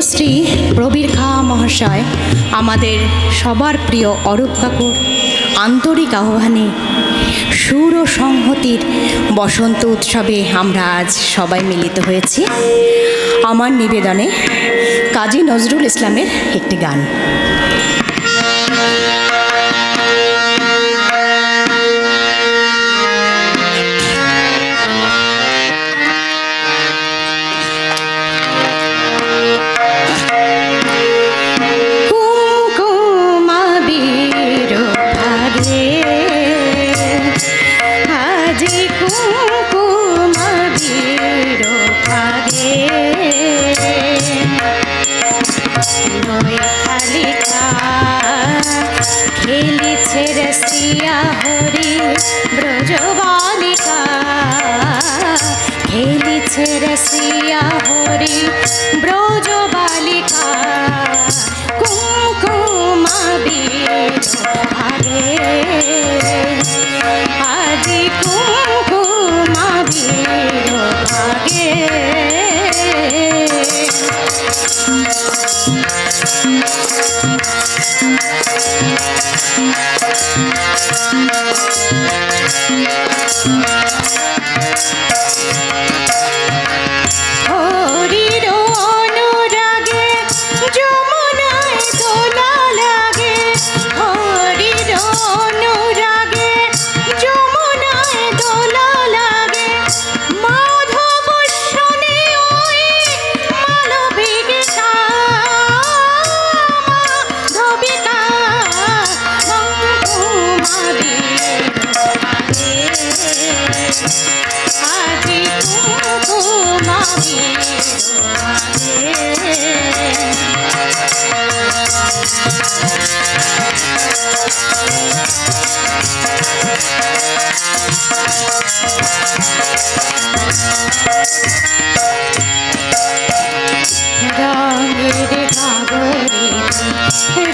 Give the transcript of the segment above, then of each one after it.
শ্রী প্রবীর খা মহাশয়, আমাদের সবার প্রিয় অরূপ কাকুর আন্তরিক আহ্বানে সুর ও সংহতির বসন্ত উৎসবে আমরা আজ সবাই মিলিত হয়েছি। আমার নিবেদনে কাজী নজরুল ইসলামের একটি গান। নয় খালিকা খেলিছে রসিয়া Música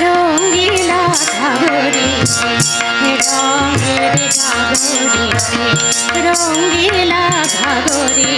রঙিলা ঘাগরে রঙের ঘাগরে রঙিলা ঘাগরে